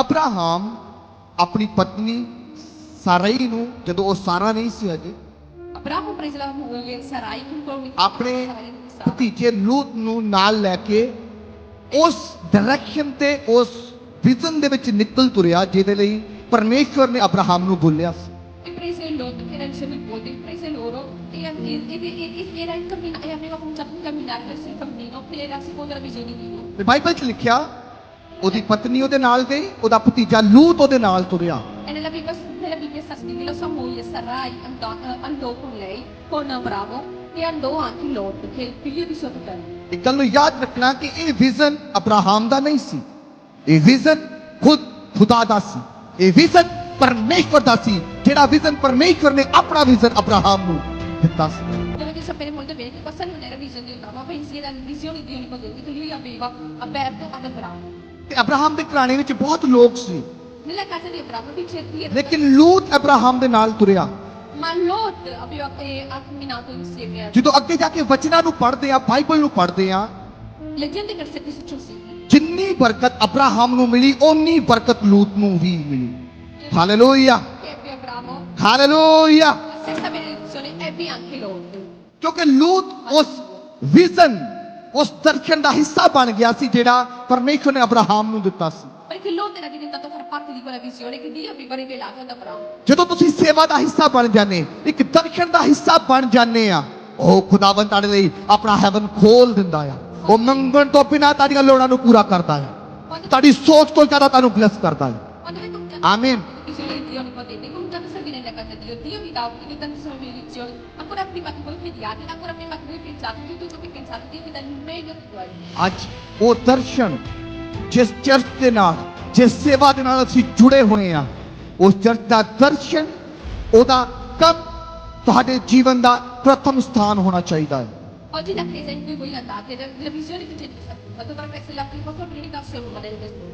Abraham ਆਪਣੀ ਪਤਨੀ ਸਾਰਾਈ ਨੂੰ ਜਦੋਂ ਉਹ ਸਾਰਾ ਨਹੀਂ ਸੀ ਅਜੇ ਅਬਰਾਹਮ ਪ੍ਰਿਸਲਾਮ ਸਰਾਈ ਨੂੰ ਆਪਣੇ ਭਤੀਜੇ ਲੂਤ ਨੂੰ ਨਾਲ ਲੈ ਕੇ ਉਸ ਡਾਇਰੈਕਸ਼ਨ ਤੇ ਉਸ ਵਿਜ਼ਨ ਦੇ ਵਿੱਚ ਨਿਕਲ ਤੁਰਿਆ ਜਿਹਦੇ ਲਈ ਪਰਮੇਸ਼ਵਰ ਨੇ ਅਬਰਾਹਮ ਨੂੰ ਬੋਲਿਆ ਸੀ ਬਾਈਬਲ ਚ ਲਿਖਿਆ ਉਹਦੀ ਪਤਨੀ ਉਹਦੇ ਨਾਲ ਗਈ ਉਹਦਾ ਭਤੀਜਾ ਲੂਤ ਉਹਦੇ ਨਾਲ ਤੁਰਿਆ ਇਹ ਗੱਲ ਨੂੰ ਯਾਦ ਰੱਖਣਾ ਕਿ ਇਹ ਵਿਜ਼ਨ ਅਬਰਾਹਮ ਦਾ ਨਹੀਂ ਸੀ ਇਹ ਵਿਜ਼ਨ ਖੁਦ ਖੁਦਾ ਦਾ ਸੀ ਇਹ ਵਿਜ਼ਨ ਪਰਮੇਸ਼ਵਰ ਦਾ ਸੀ ਜਿਹੜਾ ਵਿਜ਼ਨ ਪਰਮੇਸ਼ਵਰ ਨੇ ਆਪਣਾ ਵਿਜ਼ਨ ਅਬਰਾਹਮ ਨੂੰ ਦਿੱਤਾ ਸੀ ਸਪੇਰ ਮੋਲ ਤੇ ਵੇਖ ਕੇ ਪਸੰਦ ਨੂੰ ਨੇਰਾ ਵਿਜ਼ਨ ਦੇ ਨਾਮ ਆਪਾਂ ਇਸੇ ਦਾ ਵਿਜ਼ਨ ਹੀ ਦੇਣੀ ਪਵੇਗੀ ਕਿ ਲਈ ਆ ਬੇਵਾ ਅਬੈਰ ਤੋਂ ਅਨਬਰਾਮ ਤੇ ਅਬਰਾਹਮ ਦੇ ਘਰਾਣੇ ਵਿੱਚ ਬਹੁਤ ਲੋਕ ਸੀ ਮਿਲੇ ਕਾਸੇ ਅਬਰਾਹਮ ਵੀ ਛੇਤੀ ਹੈ ਲੇਕਿਨ ਲੂਤ ਅਬਰਾਹਮ ਦੇ ਨਾਲ ਤੁਰਿਆ ਮਨ ਲੋਤ ਅਭੀ ਆਪਣੇ ਆਤਮੀ ਨਾਲ ਤੋਂ ਸੇਵਿਆ ਜਦੋਂ ਅੱਗੇ ਜਾ ਕੇ ਵਚਨਾਂ ਨੂੰ ਪੜ੍ਹਦੇ ਆ ਬਾਈਬਲ ਨੂੰ ਪੜ੍ਹਦੇ ਆ ਲੇਜੈਂਡ ਦੇ ਕਰਸੇ ਕਿਸ ਜਿੰਨੀ ਬਰਕਤ ਅਬਰਾਹਮ ਨੂੰ ਮਿਲੀ ਓਨੀ ਬਰਕਤ ਲੂਤ ਨੂੰ ਵੀ ਮਿਲੀ ਹਾਲੇਲੂਇਆ ਹਾਲੇਲੂਇਆ ਕਿਉਂਕਿ ਲੂਤ ਉਸ ਵਿਜ਼ਨ ਉਸ ਦਰਸ਼ਨ ਦਾ ਹਿੱਸਾ ਬਣ ਗਿਆ ਸੀ ਜਿਹੜਾ permesso ਨੇ ਅਬਰਾਹਾਮ ਨੂੰ ਦਿੱਤਾ ਸੀ perché Lot era diventato far parte di quella visione che Dio aveva rivelato ad Abramo ਜਦੋਂ ਤੁਸੀਂ ਸੇਵਾ ਦਾ ਹਿੱਸਾ ਬਣ ਜਾਂਦੇ ਇੱਕ ਦਰਸ਼ਨ ਦਾ ਹਿੱਸਾ ਬਣ ਜਾਂਦੇ ਆ ਉਹ ਖੁਦਾਵੰਦ ਤੁਹਾਡੇ ਲਈ ਆਪਣਾ ਹੈਵਨ ਖੋਲ ਦਿੰਦਾ ਆ ਉਹ ਮੰਗਣ ਤੋਂ ਬਿਨਾ ਤੁਹਾਡੀਆਂ ਲੋੜਾਂ ਨੂੰ ਪੂਰਾ ਕਰਦਾ ਆ ਤੁਹਾਡੀ ਸੋਚ ਤੋਂ ਜ਼ਿਆਦਾ ਤੁਹਾਨੂੰ ਬਲੈਸ ਕਰਦਾ ਹੈ ਆਮੀਨ religioni potete comunque sostenere la casa di Dio, vi dà di tante sono religioni, ancora prima che voi vediate, ancora prima che voi pensate, di tutto che pensate, Dio vi dà il meglio di voi. Oggi, o darshan, जिस church ਦੇ ਨਾਲ ਜਿਸ ਸੇਵਾ ਦੇ ਨਾਲ ਅਸੀਂ ਜੁੜੇ ਹੋਏ ਆ ਉਸ ਚਰਚ ਦਾ ਦਰਸ਼ਨ ਉਹਦਾ ਕੰਮ ਤੁਹਾਡੇ ਜੀਵਨ ਦਾ ਪ੍ਰਥਮ ਸਥਾਨ ਹੋਣਾ ਚਾਹੀਦਾ ਹੈ Oggi da chiesa in cui voi andate, la visione che c'è di fatto, dovrà essere la prima priorità se uno delle persone.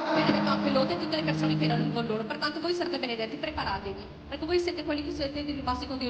persone che erano con loro. Pertanto voi serve benedetti, preparatevi, perché voi siete quelli che siete rimasti con Dio